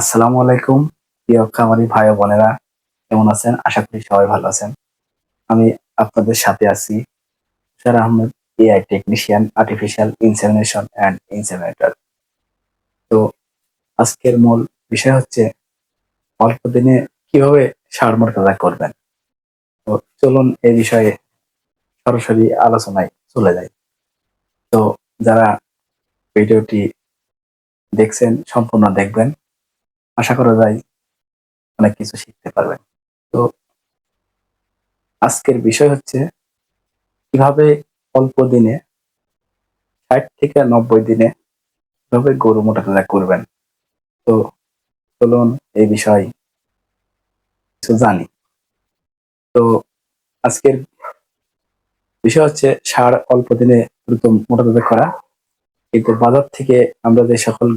আসসালামু আলাইকুম, প্রিয় খামারি ভাই বোনেরা, কেমন আছেন? আশা করি সবাই ভালো আছেন। আমি আপনাদের সাথে আছি Tushar Ahmed AI technician artificial insemination and inseminator তো আজকের মূল বিষয় হচ্ছে, অল্প দিনে কীভাবে সার মোটাদা করবেন? তো চলুন এই বিষয়ে সরাসরি আলোচনায় চলে যাই। তো যারা ভিডিওটি দেখছেন, সম্পূর্ণ দেখবেন। আশা করা যায় অনেক কিছু শিখতে পারবেন। তো আজকের বিষয় হচ্ছে কীভাবে অল্প দিনে, ষাট থেকে নব্বই দিনে কীভাবে গরু মোটা তাজা করবেন। তো চলুন এই বিষয় কিছু জানি। তো আজকের বিষয় হচ্ছে সার অল্প দিনে দ্রুত মোটা তাজা করা। কিন্তু বাজার থেকে আমরা যে সকল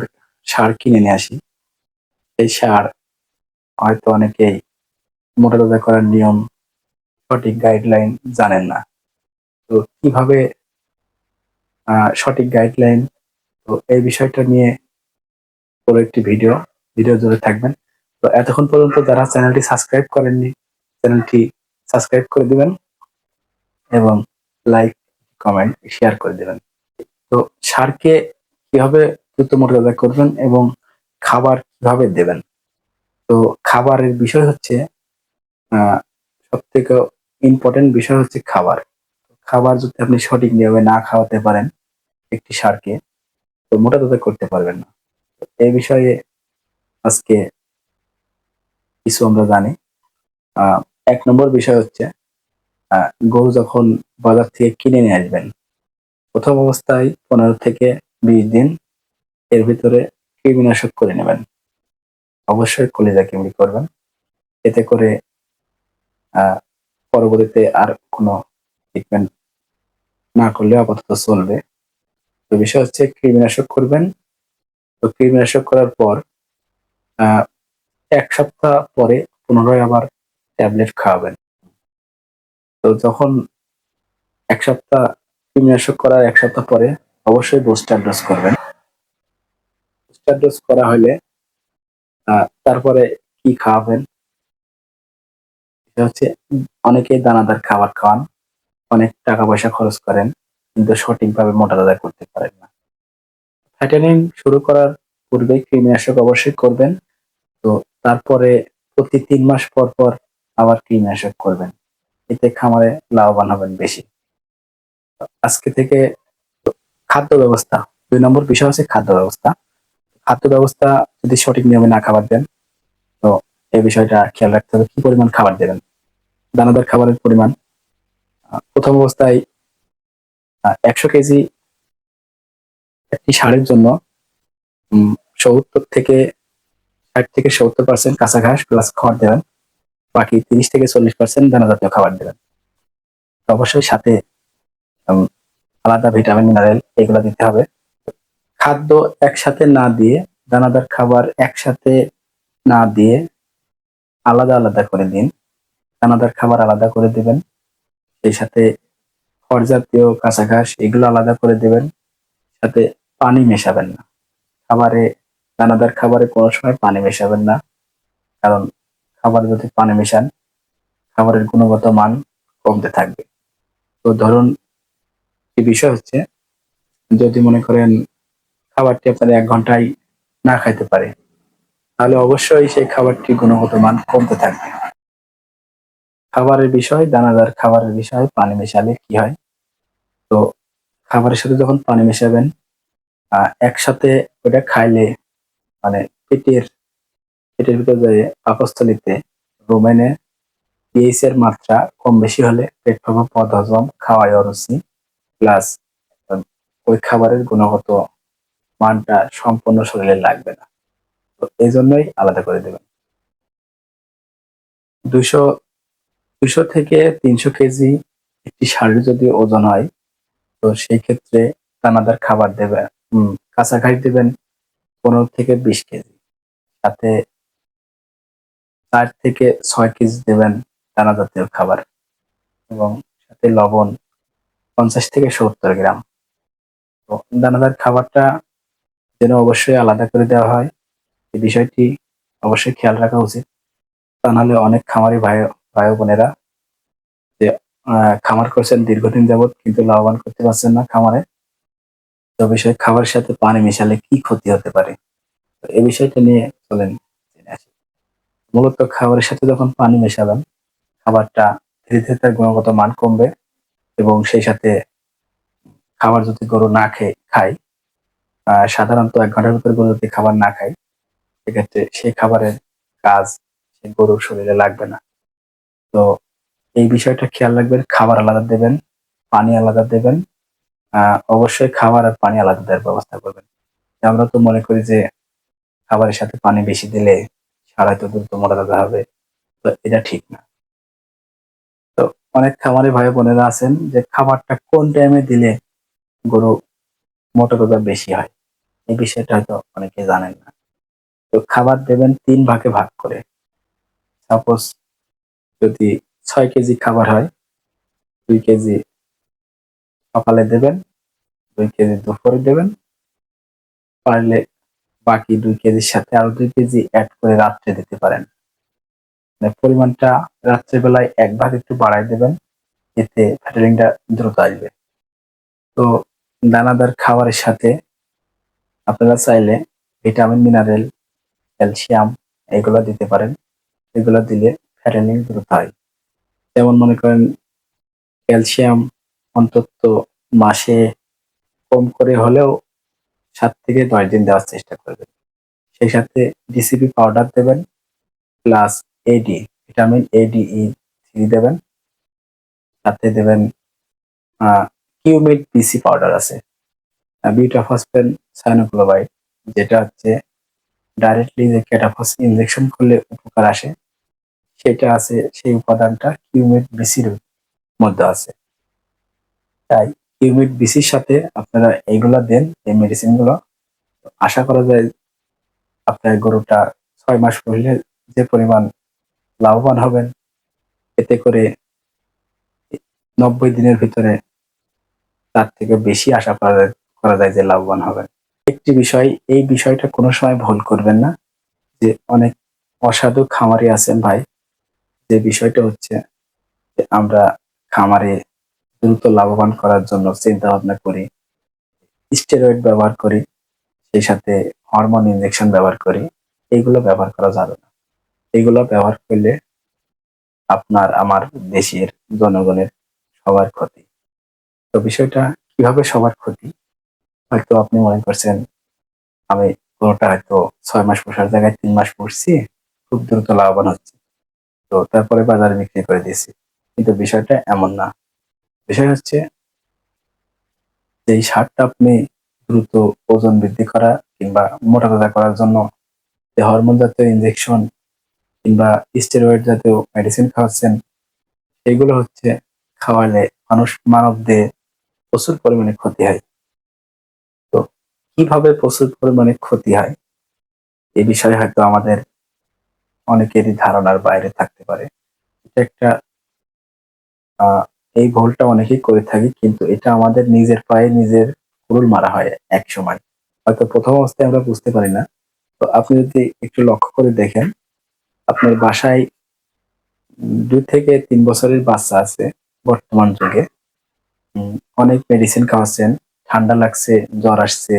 সার কিনে নিয়ে আসি এই সার। হয়তো অনেকেই মোটা তাজা করার নিয়ম, সঠিক গাইডলাইন জানেন না। তো কীভাবে সঠিক গাইডলাইন তো এই বিষয়টা নিয়ে পুরো একটি ভিডিও ভিডিও জুড়ে থাকবেন। তো এতক্ষণ পর্যন্ত যারা চ্যানেলটি সাবস্ক্রাইব করেননি, চ্যানেলটি সাবস্ক্রাইব করে দিবেন এবং লাইক কমেন্ট শেয়ার করে দিবেন। তো সারকে কীভাবে দ্রুত মোটা করবেন এবং খাবার কীভাবে দেবেন। তো খাবারের বিষয় হচ্ছে সব থেকে ইম্পর্টেন্ট বিষয় হচ্ছে খাবার। খাবার যদি আপনি সঠিক নিয়মে না খাওয়াতে পারেন একটি সারকে, তো মোটা তাজা করতে পারবেন না। এই বিষয়ে আজকে কিছু আমরা জানি। এক নম্বর বিষয় হচ্ছে গরু যখন বাজার থেকে কিনে নিয়ে আসবেন, প্রথম অবস্থায় পনেরো থেকে বিশ দিন এর ভিতরে কৃমিনাশক করে নেবেন। অবশ্যই কলিজা কিমড়ি করবেন। এতে করে পরবর্তীতে আর কোনো ট্রিটমেন্ট না করলে আপাতত চলবে। তো বিষয় হচ্ছে কৃমিনাশক করবেন। তো কৃমিনাশক করার পর এক সপ্তাহ পরে পুনরায় আবার ট্যাবলেট খাওয়াবেন। তো যখন এক সপ্তাহ কৃমিনাশক করার এক সপ্তাহ পরে অবশ্যই বুস্টার ডোজ করবেন। বুস্টার ডোজ করা হলে তারপরে কি খাওয়াবেন? এটা হচ্ছে অনেকে দানাদার খাবার খাওয়ান, অনেক টাকা পয়সা খরচ করেন, কিন্তু সঠিকভাবে মোটা তাজা করতে পারেন না। ফ্যাটেনিং শুরু করার পূর্বে কৃমিনাশক অবশ্যই করবেন, তো তারপরে প্রতি তিন মাস পর পর আবার কৃমিনাশক করবেন, এতে খামারে লাভবান হবেন বেশি। আজকে থেকে খাদ্য ব্যবস্থা, দুই নম্বর বিষয় হচ্ছে খাদ্য ব্যবস্থা। খাদ্য ব্যবস্থা যদি সঠিক নিয়মে না খাবার দেন, তো এই বিষয়টা খেয়াল রাখতে হবে, কি পরিমাণ খাবার দেবেন? দানাদার খাবারের পরিমাণ। প্রথম অবস্থায় একশো কেজি একটি সারের জন্য সত্তর থেকে ষাট থেকে সত্তর পার্সেন্ট কাঁচা ঘাস প্লাস খড় দেবেন। বাকি তিরিশ থেকে চল্লিশ পার্সেন্ট দানাজাতীয় খাবার দেবেন। অবশ্যই সাথে আলাদা ভিটামিন, মিনারেল এগুলো দিতে হবে। খাদ্য একসাথে না দিয়ে, দানাদার খাবার একসাথে না দিয়ে আলাদা আলাদা করে দিন। দানাদার খাবার আলাদা করে দিবেন। সেই সাথে খড় জাতীয় কাঁচা ঘাস এগুলো আলাদা করে দেবেন। সাথে পানি মেশাবেন না। খাবারে, দানাদার খাবারে কোনো সময় পানি মেশাবেন না। কারণ খাবার যদি পানি মেশান, খাবারের গুণগত মান কমতে থাকবে। তো ধরুন কি বিষয় হচ্ছে, যদি মনে করেন খাবারটি আপনার এক ঘন্টায় না খাইতে পারে, তাহলে অবশ্যই সেই খাবারটি গুণগত মান কমতে থাকবে। খাবারের বিষয়, দানাদার খাবারের বিষয়, পানি মেশালে কি হয়? তো খাবারের সাথে যখন পানি মেশাবেন একসাথে ওটা খাইলে মানে পেটের পেটের ভিতর পাকস্থলিতে রোমেনে পিএইচ এর মাত্রা কম বেশি হলে পেট পদ হজম, খাওয়ায় অরুচি, প্লাস ওই খাবারের গুণগত মানটা সম্পূর্ণ শরীরে লাগবে না। তো এই জন্যই আলাদা করে দেবেন। দুশো দুশো থেকে তিনশো কেজি একটি ষাঁড়ের যদি ওজন হয়, তো সেই ক্ষেত্রে দানাদার খাবার দেবেন হম কাঁচা ঘাস দেবেন পনেরো থেকে বিশ কেজি। সাথে চার থেকে ছয় কেজি দেবেন দানা জাতীয় খাবার এবং সাথে লবণ পঞ্চাশ থেকে সত্তর গ্রাম। তো দানাদার খাবারটা যেন অবশ্যই আলাদা করে দেওয়া হয়। এই বিষয়টি অবশ্যই খেয়াল রাখা উচিত। তা নাহলে অনেক খামারি ভাই ভাই বোনেরা যে খামার করছেন দীর্ঘদিন যাবৎ কিন্তু লাভবান করতে পারছেন না খামারে। তো বিষয় খাবারের সাথে পানি মেশালে কি ক্ষতি হতে পারে? এই বিষয়টা নিয়ে চলেন। মূলত খাবারের সাথে যখন পানি মেশাবেন, খাবারটা ধীরে ধীরে তার গুণগত মান কমবে এবং সেই সাথে খাবার যদি গরু না খেয়ে খায় সাধারণত এক ঘণ্টার ভিতরে গরু যদি খাবার না খায়, সেক্ষেত্রে সেই খাবারের কাজ গরুর শরীরে লাগবে না। তো এই বিষয়টা খেয়াল রাখবেন, খাবার আলাদা দেবেন, পানি আলাদা দেবেন অবশ্যই খাবার আর পানি আলাদা দেওয়ার ব্যবস্থা করবেন। আমরা তো মনে করি যে খাবারের সাথে পানি বেশি দিলে সারাই তো দ্রুত মোটা তাজা হবে, তো এটা ঠিক না। তো অনেক খামারি ভাই বোনেরা আছেন যে খাবারটা কোন টাইমে দিলে গরু মোটা বেশি হয়? এই বিষয়টা হয়তো অনেকে জানেন না। তো খাবার দেবেন তিন ভাগে ভাগ করে। সাপোজ যদি ছয় কেজি খাবার হয়, দুই কেজি সকালে দেবেন, দুই কেজি দুপুরে দেবেন। পারলে বাকি দুই কেজির সাথে আরও দুই কেজি অ্যাড করে রাত্রে দিতে পারেন। মানে পরিমাণটা রাত্রেবেলায় এক ভাগ একটু বাড়াই দেবেন, এতে ফ্যাটারিংটা দ্রুত আসবে। তো দানাদার খাবারের সাথে আপনারা চাইলে ভিটামিন, মিনারেল, ক্যালসিয়াম এগুলো দিতে পারেন। এগুলো দিলে ফ্যাটারিং দ্রুত হয়। যেমন মনে করেন, ক্যালসিয়াম অন্তত মাসে কম করে হলেও সাত থেকে দশ দিন দেওয়ার চেষ্টা করবেন। সেই সাথে ডিসিপি পাউডার দেবেন plus AD vitamin AD E three দেবেন। সাথে দেবেন কিউমিড পিসি পাউডার আছে। বিউটাফসফেন সাইনোক্লোবাইড যেটা হচ্ছে ডাইরেক্টলি যে ক্যাটাফস ইনজেকশন করলে উপকার আসে, সেটা আছে, সেই উপাদানটা কিউমিড বিসির মধ্যে আছে। তাই কিউমিড বিসির সাথে আপনারা এইগুলা দেন, এই মেডিসিনগুলো। আশা করা যায় আপনার গরুটা ছয় মাস পড়লে যে পরিমাণ লাভবান হবেন, এতে করে নব্বই দিনের ভিতরে তার থেকে বেশি আশা করা যায়- করা যায় যে লাভবান হবেন। একটি বিষয়, এই বিষয়টা কোনো সময় ভুল করবেন না যে অনেক অসাধু খামারি আছেন ভাই। যে বিষয়টা হচ্ছে যে আমরা খামারে দ্রুত লাভবান করার জন্য চিন্তা ভাবনা করি স্টেরয়েড ব্যবহার করি, সেই সাথে হরমোন ইনজেকশন ব্যবহার করি এইগুলো ব্যবহার করা যাবে না। এগুলো ব্যবহার করলে আপনার, আমার দেশের জনগণের সবার ক্ষতি। তো বিষয়টা কীভাবে সবার ক্ষতি? হয়তো আপনি মনে করছেন, আমি কোনোটা হয়তো ছয় মাস পোষার জায়গায় তিন মাস পড়ছি খুব দ্রুত লাভবান হচ্ছে। তো তারপরে বাজারে বিক্রি করে দিয়েছি। কিন্তু বিষয়টা এমন না। বিষয় হচ্ছে যে এই সারটা আপনি দ্রুত ওজন বৃদ্ধি করা কিংবা মোটা তাজা করার জন্য যে হরমোন জাতীয় ইনজেকশন কিংবা স্টেরয়েড জাতীয় মেডিসিন খাওয়াচ্ছেন, এগুলো হচ্ছে খাওয়ালে মানুষ মানব দেহে প্রচুর পরিমাণে ক্ষতি হয়। কীভাবে প্রচুর পরিমাণে ক্ষতি হয়, এ বিষয়ে হয়তো আমাদের অনেকেরই ধারণার বাইরে থাকতে পারে। এটা একটা এই ভুলটা অনেকেই করে থাকি, কিন্তু এটা আমাদের নিজের পায়ে নিজের কুড়ুল মারা হয় এক সময় হয়তো প্রথম অবস্থায় আমরা বুঝতে পারি না। তো আপনি যদি একটু লক্ষ্য করে দেখেন, আপনার বাসায় দুই থেকে তিন বছরের বাচ্চা আছে বর্তমান যুগে। অনেক মেডিসিন খাওয়াচ্ছেন, ঠান্ডা লাগছে, জ্বর আসছে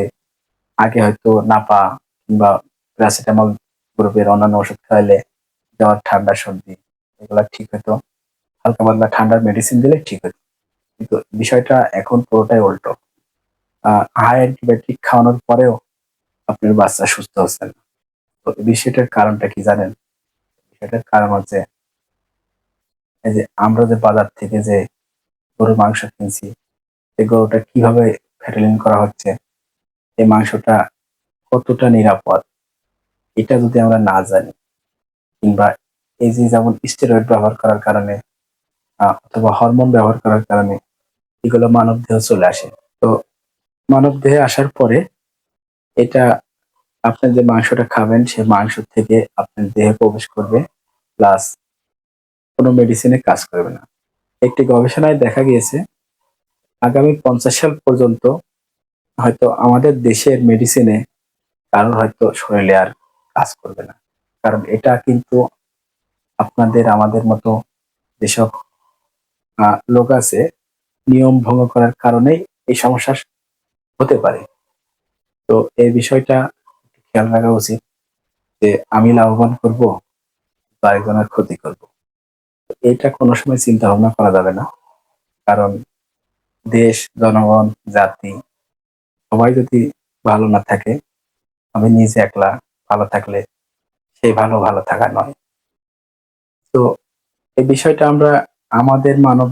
আগে হয়তো নাপা কিংবা প্যারাসিটামল গ্রুপের অন্যান্য ওষুধ খাওয়ালে জ্বর, ঠান্ডা, সর্দি, এগুলা ঠিক হতো। হালকা পাতলা ঠান্ডার মেডিসিন দিলে ঠিক হতো। কিন্তু বিষয়টা এখন পুরোটাই উল্টো। হাই অ্যান্টিবায়োটিক খাওয়ানোর পরেও আপনার বাচ্চা সুস্থ হচ্ছে না। তো বিষয়টার কারণটা কি জানেন? বিষয়টার কারণ হচ্ছে এই যে আমরা যে বাজার থেকে যে গরুর মাংস কিনছি, এই গরুটা কীভাবে ফ্যাটেলিং করা হচ্ছে এই মাংসটা কতটা নিরাপদ, এটা যদি আমরা না জানি, কিংবা এই যে যেমন স্টেরয়েড ব্যবহার করার কারণে অথবা হরমোন ব্যবহার করার কারণে এগুলো মানব দেহ চলে আসে। তো মানব দেহে আসার পরে এটা আপনি যে মাংসটা খাবেন, সে মাংস থেকে আপনার দেহে প্রবেশ করবে প্লাস কোনো মেডিসিনে কাজ করবে না। একটি গবেষণায় দেখা গিয়েছে, আগামী পঞ্চাশ সাল পর্যন্ত হয়তো আমাদের দেশের মেডিসিনে কারোর হয়তো শরীরে আর কাজ করবে না। কারণ এটা কিন্তু আপনাদের, আমাদের মতো যেসব লোক আছে, নিয়ম ভঙ্গ করার কারণেই এই সমস্যা হতে পারে। তো এই বিষয়টা খেয়াল রাখা উচিত যে আমি লাভবান করব বা একজনের ক্ষতি করব। এটা কোনো সময় চিন্তা ভাবনা করা যাবে না। কারণ দেশ, জনগণ, জাতি সবাই যদি ভালো না থাকে, আমি নিজে একলা ভালো থাকলে সেই ভালো ভালো থাকা নয়। তো এই বিষয়টা আমরা আমাদের মানব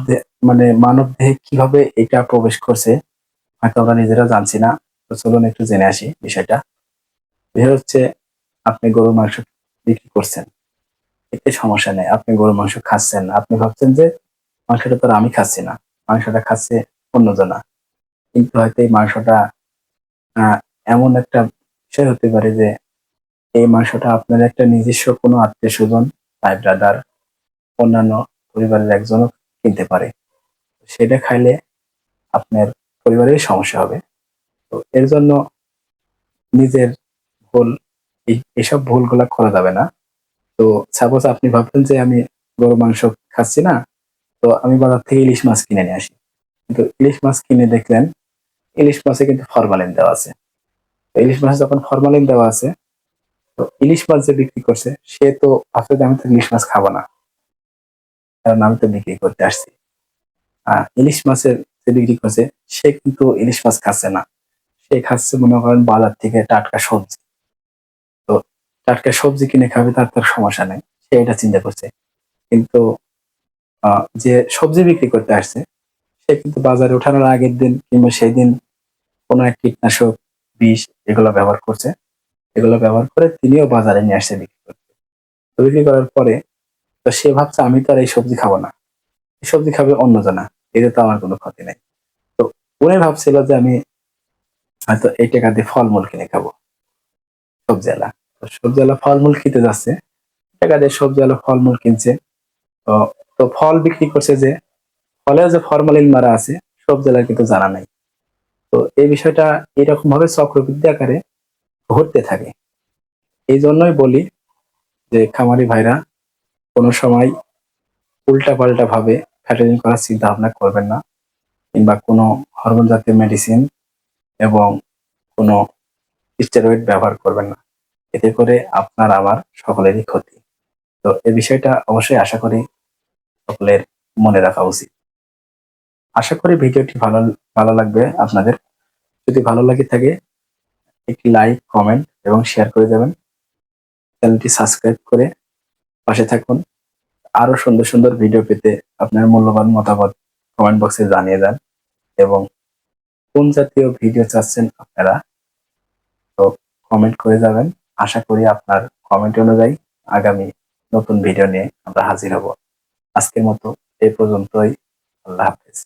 মানে মানব দেহে কীভাবে এটা প্রবেশ করছে হয়তো আমরা নিজেরা জানছি না। তো চলুন একটু জেনে আসি বিষয়টা। বিষয় হচ্ছে, আপনি গরুর মাংস বিক্রি করছেন। এতে সমস্যা নেই। আপনি গরুর মাংস খাচ্ছেন। আপনি ভাবছেন যে, মাংসটা তো আমি খাচ্ছি না। মাংসটা খাচ্ছে অন্যজনা কিন্তু হয়তো এই মাংসটা এমন একটা বিষয় হতে পারে যে এই মাংসটা আপনার একটা নিজস্ব কোনো আত্মীয় স্বজন, ভাই ব্রাদার অন্যান্য পরিবারের একজনও কিনতে পারে। সেটা খাইলে আপনার পরিবারের সমস্যা হবে। তো এর জন্য নিজের ভুল, এই- এসব ভুলগুলা করা যাবে না। তো সাপোজ আপনি ভাবছেন যে আমি গরু মাংস খাচ্ছি না, তো আমি বাজার থেকে ইলিশ মাছ কিনে নিয়ে আসি। কিন্তু ইলিশ মাছ কিনে দেখলেন ইলিশ মাছে কিন্তু ফরমালিন দেওয়া আছে। ইলিশ মাছে যখন ফরমালিন দেওয়া আছে তো ইলিশ মাছ যে বিক্রি করছে সে তো যে আমি তো ইলিশ মাছ খাব না কারণ আমি তো বিক্রি করতে আসছি। আহ, ইলিশ মাছের যে বিক্রি করছে সে কিন্তু ইলিশ মাছ খাচ্ছে না। সে খাচ্ছে মনে করেন বাজার থেকে টাটকা সবজি। তো টাটকা সবজি কিনে খাবে তার তার সমস্যা নেই সে এটা চিন্তা করছে। কিন্তু যে সবজি বিক্রি করতে আসছে সে কিন্তু বাজারে ওঠানোর আগের দিন কিংবা সেই দিন কোনো এক কীটনাশক, বিষ এগুলো ব্যবহার করছে। এগুলো ব্যবহার করে তিনিও বাজারে নিয়ে আসছে বিক্রি করতে। তো বিক্রি করার পরে তো সে ভাবছে, আমি তো আর এই সবজি খাব না। এই সবজি খাবে অন্য অন্যজনা এতে তো আমার কোনো ক্ষতি নেই। তো উনি ভাবছিল যে আমি হয়তো এই টাকা দিয়ে ফলমূল কিনে খাব। সবজিওয়ালা। তো সবজি সবজিওয়ালা ফলমূল কিনতে যাচ্ছে। টাকা দিয়ে সবজি সবজিওয়ালা ফলমূল কিনছে। তো তো ফল বিক্রি করছে যে ফলে যে ফরমালিন মারা আছে সবজি সবজিওয়ালার কিন্তু জানা নাই। তো এই বিষয়টা এরকম ভাবে চক্রবৃদ্ধি আকারে ঘটতে থাকে। এই জন্যই বলি যে খামারি ভাইরা কোনো সময় উল্টা পাল্টা ভাবে ফ্যাটেনিং করার চিন্তা ভাবনা করবেন না কিংবা কোনো হরমোন জাতীয় মেডিসিন এবং কোনো স্টেরয়েড ব্যবহার করবেন না। এতে করে আপনার আমার সকলেরই ক্ষতি। তো এই বিষয়টা অবশ্যই আশা করি সকলের মনে রাখা উচিত। আশা করি ভিডিওটি ভালো ভালো লাগবে আপনাদের। যদি ভালো লাগে থাকে, একটি লাইক কমেন্ট এবং শেয়ার করে যাবেন চ্যানেলটি সাবস্ক্রাইব করে পাশে থাকুন। আরও সুন্দর সুন্দর ভিডিও পেতে আপনার মূল্যবান মতামত কমেন্ট বক্সে জানিয়ে দেন এবং কোন জাতীয় ভিডিও চাচ্ছেন আপনারা, তো কমেন্ট করে যাবেন। আশা করি আপনার কমেন্ট অনুযায়ী আগামী নতুন ভিডিও নিয়ে আমরা হাজির হব। আজকের মতো এই পর্যন্তই। আল্লাহ হাফেজ।